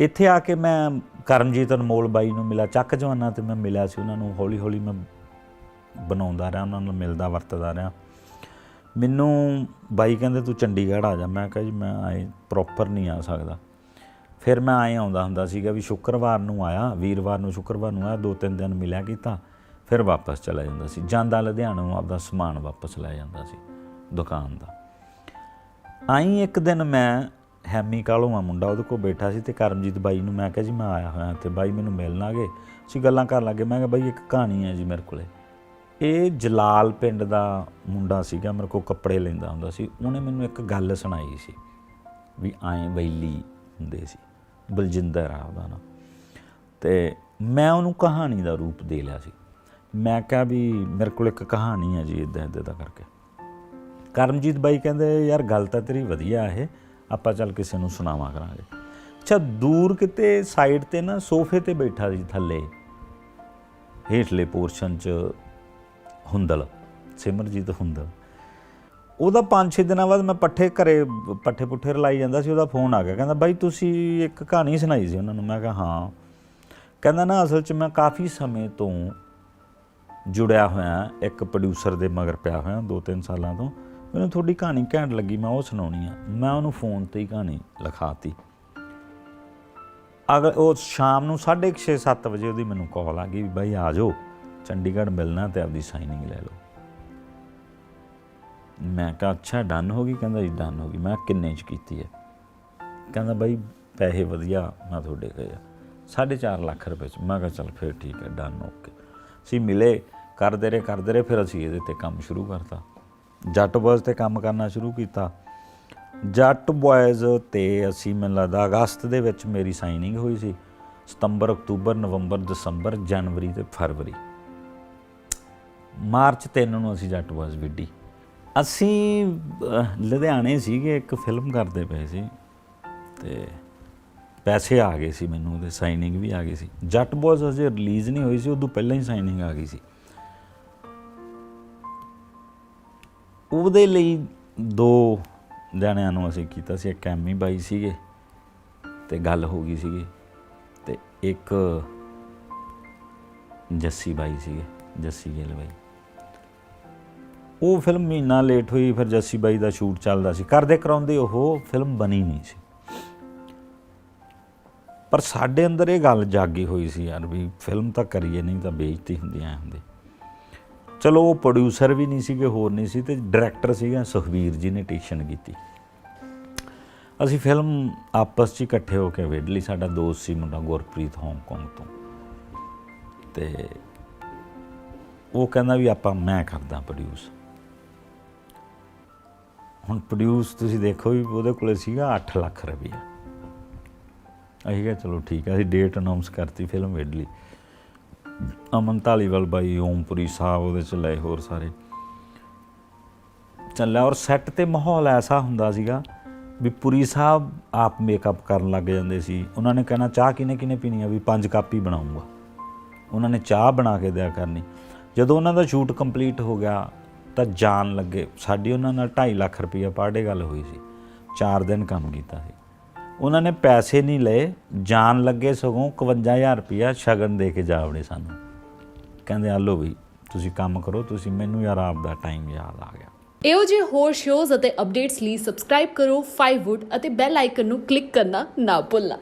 ਇੱਥੇ ਆ ਕੇ ਮੈਂ ਕਰਮਜੀਤ ਅਨਮੋਲ ਬਾਈ ਨੂੰ ਮਿਲਿਆ, ਚੱਕ ਜਵਾਨਾਂ ਤੇ ਮੈਂ ਮਿਲਿਆ ਸੀ, ਉਹਨਾਂ ਨੂੰ ਹੌਲੀ ਹੌਲੀ ਮੈਂ ਬਣਾਉਂਦਾ ਰਿਹਾ, ਉਹਨਾਂ ਨਾਲ ਮਿਲਦਾ ਵਰਤਦਾ ਰਿਹਾ। ਮੈਨੂੰ ਬਾਈ ਕਹਿੰਦੇ, ਤੂੰ ਚੰਡੀਗੜ੍ਹ ਆ ਜਾ। ਮੈਂ ਕਿਹਾ ਜੀ, ਮੈਂ ਆਏ ਪ੍ਰੋਪਰ ਨਹੀਂ ਆ ਸਕਦਾ। ਫਿਰ ਮੈਂ ਆਏ ਆਉਂਦਾ ਹੁੰਦਾ ਸੀਗਾ ਵੀ ਸ਼ੁੱਕਰਵਾਰ ਨੂੰ ਆਇਆ, ਵੀਰਵਾਰ ਨੂੰ ਸ਼ੁੱਕਰਵਾਰ ਨੂੰ ਆਇਆ, ਦੋ ਤਿੰਨ ਦਿਨ ਮਿਲਿਆ ਕੀਤਾ, ਫਿਰ ਵਾਪਸ ਚਲਾ ਜਾਂਦਾ ਸੀ। ਜਾਂਦਾ ਲੁਧਿਆਣਾ ਨੂੰ ਆਪਦਾ ਸਮਾਨ ਵਾਪਸ ਲੈ ਜਾਂਦਾ ਸੀ ਦੁਕਾਨ ਦਾ। ਆਈ ਇੱਕ ਦਿਨ ਮੈਂ ਹੈਮੀ ਕਾਲੋਂ ਆ ਮੁੰਡਾ, ਉਹਦੇ ਕੋਲ ਬੈਠਾ ਸੀ ਤੇ ਕਰਮਜੀਤ ਬਾਈ ਨੂੰ ਮੈਂ ਕਿਹਾ ਜੀ ਮੈਂ ਆਇਆ ਹੋਇਆ ਤੇ ਬਾਈ ਮੈਨੂੰ ਮਿਲਣ ਆ ਗਏ। ਅਸੀਂ ਗੱਲਾਂ ਕਰਨ ਲੱਗੇ, ਮੈਂ ਕਿਹਾ ਬਾਈ ਇੱਕ ਕਹਾਣੀ ਹੈ ਜੀ ਮੇਰੇ ਕੋਲੇ। ਇਹ ਜਲਾਲ ਪਿੰਡ ਦਾ ਮੁੰਡਾ ਸੀਗਾ, ਮੇਰੇ ਕੋਲ ਕੱਪੜੇ ਲੈਂਦਾ ਹੁੰਦਾ ਸੀ। ਉਹਨੇ ਮੈਨੂੰ ਇੱਕ ਗੱਲ ਸੁਣਾਈ ਸੀ ਵੀ ਐਂ ਵੈਲੀ ਹੁੰਦੇ ਸੀ, ਬਲਜਿੰਦਰ ਆ ਉਹਦਾ ਨਾਮ। ਤੇ ਮੈਂ ਉਹਨੂੰ ਕਹਾਣੀ ਦਾ ਰੂਪ ਦੇ ਲਿਆ ਸੀ। ਮੈਂ ਕਿਹਾ ਵੀ ਮੇਰੇ ਕੋਲ ਇੱਕ ਕਹਾਣੀ ਹੈ ਜੀ ਇਦਾਂ ਇਦਾਂ ਦਾ ਕਰਕੇ। ਕਰਮਜੀਤ ਬਾਈ ਕਹਿੰਦੇ, ਯਾਰ ਗੱਲ ਤਾਂ ਤੇਰੀ ਵਧੀਆ ਇਹ ਆਪਾਂ ਚੱਲ ਕਿਸੇ ਨੂੰ ਸੁਣਾਵਾ ਕਰਾਂਗੇ। ਅੱਛਾ, ਦੂਰ ਕਿਤੇ ਸਾਈਡ ਤੇ ਨਾ ਸੋਫੇ ਤੇ ਬੈਠਾ ਸੀ ਥੱਲੇ। ਹੇਠਲੇ ਪੋਰਸ਼ਨ 'ਚ ਹੁੰਦਲ, ਸਿਮਰਜੀਤ ਹੁੰਦਲ। ਉਹਦਾ 5-6 ਦਿਨਾਂ ਬਾਅਦ ਮੈਂ ਪੱਠੇ ਘਰੇ, ਪੱਠੇ ਪੁੱਠੇ ਰਲਾਈ ਜਾਂਦਾ ਸੀ, ਉਹਦਾ ਫੋਨ ਆ ਗਿਆ। ਕਹਿੰਦਾ, ਬਾਈ, ਤੁਸੀਂ ਇੱਕ ਕਹਾਣੀ ਸੁਣਾਈ ਸੀ ਉਹਨਾਂ ਨੂੰ? ਮੈਂ ਕਿਹਾ, ਹਾਂ। ਕਹਿੰਦਾ, ਨਾ, ਅਸਲ 'ਚ ਮੈਂ ਕਾਫੀ ਸਮੇਂ ਤੋਂ ਜੁੜਿਆ ਹੋਇਆ, ਇੱਕ ਪ੍ਰੋਡਿਊਸਰ ਦੇ ਮਗਰ ਪਿਆ ਹੋਇਆ 2-3 ਸਾਲਾਂ ਤੋਂ। ਮੈਨੂੰ ਤੁਹਾਡੀ ਕਹਾਣੀ ਘੈਂਟ ਲੱਗੀ, ਮੈਂ ਉਹ ਸੁਣਾਉਣੀ ਆ। ਮੈਂ ਉਹਨੂੰ ਫੋਨ ਤੇ ਹੀ ਕਹਾਣੀ ਲਿਖਾਤੀ। ਅਗਰ ਉਹ ਸ਼ਾਮ ਨੂੰ 6:30 7 ਵਜੇ ਉਹਦੀ ਮੈਨੂੰ ਕਾਲ ਆ ਗਈ ਵੀ ਬਾਈ ਆ ਜਾਓ, ਚੰਡੀਗੜ੍ਹ ਮਿਲਣਾ ਤੇ ਆਪਦੀ ਸਾਈਨਿੰਗ ਲੈ ਲਓ। ਮੈਂ ਕਿਹਾ, ਅੱਛਾ ਡਨ ਹੋ ਗਈ? ਕਹਿੰਦਾ ਜੀ ਡਨ ਹੋ ਗਈ। ਮੈਂ ਕਿੰਨੇ ਚ ਕੀਤੀ ਹੈ? ਕਹਿੰਦਾ ਬਾਈ, ਪੈਸੇ ਵਧੀਆ, ਮੈਂ ਤੁਹਾਡੇ ਕਹੇ 4.5 ਲੱਖ ਰੁਪਏ ਚ। ਮੈਂ ਕਿਹਾ, ਚੱਲ ਫਿਰ ਠੀਕ ਹੈ ਡਨ ਓਕੇ ਅਸੀਂ ਮਿਲੇ, ਕਰਦੇ ਰਹੇ ਕਰਦੇ ਰਹੇ, ਫਿਰ ਅਸੀਂ ਇਹਦੇ ਤੇ ਕੰਮ ਸ਼ੁਰੂ ਕਰਤਾ। ਜੱਟ ਬੋਇਜ਼ ਤੇ ਕੰਮ ਕਰਨਾ ਸ਼ੁਰੂ ਕੀਤਾ। ਜੱਟ ਬੋਇਜ਼ ਤੇ ਅਸੀਂ ਮੈਨੂੰ ਲੱਗਦਾ ਅਗਸਤ ਦੇ ਵਿੱਚ ਮੇਰੀ ਸਾਈਨਿੰਗ ਹੋਈ ਸੀ। ਸਤੰਬਰ, ਅਕਤੂਬਰ, ਨਵੰਬਰ, ਦਸੰਬਰ, ਜਨਵਰੀ ਤੇ ਫਰਵਰੀ। ਮਾਰਚ 3 ਨੂੰ ਅਸੀਂ ਜੱਟ ਬੋਇਜ਼ ਵਿੱਢੀ। ਅਸੀਂ ਲੁਧਿਆਣੇ ਸੀਗੇ, ਇੱਕ ਫਿਲਮ ਕਰਦੇ ਪਏ ਸੀ। ਤੇ ਪੈਸੇ ਆ ਗਏ ਸੀ ਮੈਨੂੰ, ਉਹਦੇ ਸਾਈਨਿੰਗ ਵੀ ਆ ਗਈ ਸੀ। ਜੱਟ ਬੋਇਜ਼ ਅਜੇ ਰਿਲੀਜ਼ ਨਹੀਂ ਹੋਈ ਸੀ, ਉਦੋਂ ਪਹਿਲਾਂ ਹੀ ਸਾਈਨਿੰਗ ਆ ਗਈ ਸੀ। ਉਹਦੇ ਲਈ ਦੋ ਜਣਿਆਂ ਨੂੰ ਅਸੀਂ ਕੀਤਾ ਸੀ, ਇੱਕ ਐਮੀ ਬਾਈ ਸੀਗੇ ਤੇ ਗੱਲ ਹੋ ਗਈ ਸੀਗੀ ਤੇ ਇੱਕ ਜੱਸੀ ਬਾਈ ਸੀਗੇ, ਜੱਸੀ ਗਿੱਲ ਬਾਈ। ਉਹ ਫਿਲਮ ਮਹੀਨਾ ਲੇਟ ਹੋਈ, ਫਿਰ ਜੱਸੀ ਬਾਈ ਦਾ ਸ਼ੂਟ ਚੱਲਦਾ ਸੀ। ਕਰਦੇ ਕਰਾਉਂਦੇ ਉਹ ਫਿਲਮ ਬਣੀ ਨਹੀਂ ਸੀ। ਪਰ ਸਾਡੇ ਅੰਦਰ ਇਹ ਗੱਲ ਜਾਗੀ ਹੋਈ ਸੀ ਯਾਰ ਵੀ ਫਿਲਮ ਤਾਂ ਕਰੀਏ, ਨਹੀਂ ਤਾਂ ਬੇਇੱਜ਼ਤੀ ਹੁੰਦੀ, ਐ ਹੁੰਦੀ। ਚਲੋ ਉਹ ਪ੍ਰੋਡਿਊਸਰ ਵੀ ਨਹੀਂ ਸੀਗੇ, ਹੋਰ ਨਹੀਂ ਸੀ ਤੇ ਡਾਇਰੈਕਟਰ ਸੀਗਾ ਸੁਖਬੀਰ ਜੀ ਨੇ ਟੀਸ਼ਨ ਕੀਤੀ। ਅਸੀਂ ਫਿਲਮ ਆਪਸ 'ਚ ਇਕੱਠੇ ਹੋ ਕੇ ਵੇਖ ਲਈ, ਸਾਡਾ ਦੋਸਤ ਸੀ ਮੁੰਡਾ ਗੁਰਪ੍ਰੀਤ ਹਾਂਗਕਾਂਗ ਤੋਂ। ਤੇ ਉਹ ਕਹਿੰਦਾ ਵੀ ਆਪਾਂ, ਮੈਂ ਕਰਦਾ ਪ੍ਰੋਡਿਊਸ ਹੁਣ ਪ੍ਰੋਡਿਊਸ ਤੁਸੀਂ ਦੇਖੋ ਵੀ ਉਹਦੇ ਕੋਲੇ ਸੀਗਾ 8 ਲੱਖ ਰੁਪਈਆ। ਅਸੀਂ ਕਿਹਾ ਚਲੋ ਠੀਕ ਹੈ ਅਸੀਂ ਡੇਟ ਅਨਾਉਂਸ ਕਰਤੀ ਫਿਲਮ ਵੇਖ ਲਈ। ਅਮਨ ਧਾਲੀਵਾਲ ਬਾਈ ਓਮਪੁਰੀ ਸਾਹਿਬ, ਉਹਦੇ ਚ ਲਏ ਹੋਰ ਸਾਰੇ। ਚੱਲਿਆ ਔਰ ਸੈੱਟ ਤੇ ਮਾਹੌਲ ਐਸਾ ਹੁੰਦਾ ਸੀਗਾ ਵੀ ਪੁਰੀ ਸਾਹਿਬ ਆਪ ਮੇਕਅਪ ਕਰਨ ਲੱਗ ਜਾਂਦੇ ਸੀ। ਉਹਨਾਂ ਨੇ ਕਹਿਣਾ, ਚਾਹ ਕਿਨੇ ਕਿਨੇ ਪੀਣੀ ਆ? ਵੀ ਪੰਜ ਕੱਪ ਹੀ ਬਣਾਉਂਗਾ। ਉਹਨਾਂ ਨੇ ਚਾਹ ਬਣਾ ਕੇ ਦਿਆ ਕਰਨੀ। ਜਦੋਂ ਉਹਨਾਂ ਦਾ ਸ਼ੂਟ ਕੰਪਲੀਟ ਹੋ ਗਿਆ, ਤਾਂ ਜਾਣ ਲੱਗੇ। ਸਾਡੀ ਉਹਨਾਂ ਨਾਲ 2.5 ਲੱਖ ਰੁਪਈਆ ਪਰ ਗੱਲ ਹੋਈ ਸੀ। 4 ਦਿਨ ਕੰਮ ਕੀਤਾ ਸੀ। ਉਹਨਾਂ ਨੇ ਪੈਸੇ ਨਹੀਂ ਲਏ। ਜਾਣ ਲੱਗੇ ਸਗੋਂ 51000 ਰੁਪਈਆ ਸ਼ਗਨ ਦੇ ਕੇ ਜਾਵੜੇ ਸਾਨੂੰ। ਕਹਿੰਦੇ ਆ ਲੋ ਵੀ, ਤੁਸੀਂ ਕੰਮ ਕਰੋ, ਤੁਸੀਂ ਮੈਨੂੰ ਯਾਰ ਆਪ ਦਾ ਟਾਈਮ ਯਾਦ ਆ ਗਿਆ। ਇਹੋ ਜਿਹੇ ਹੋਰ ਸ਼ੋਜ਼ ਅਤੇ ਅਪਡੇਟਸ ਲਈ ਸਬਸਕ੍ਰਾਈਬ ਕਰੋ 5wood ਅਤੇ ਬੈਲ ਆਈਕਨ ਨੂੰ ਕਲਿੱਕ ਕਰਨਾ ਨਾ ਭੁੱਲਣਾ।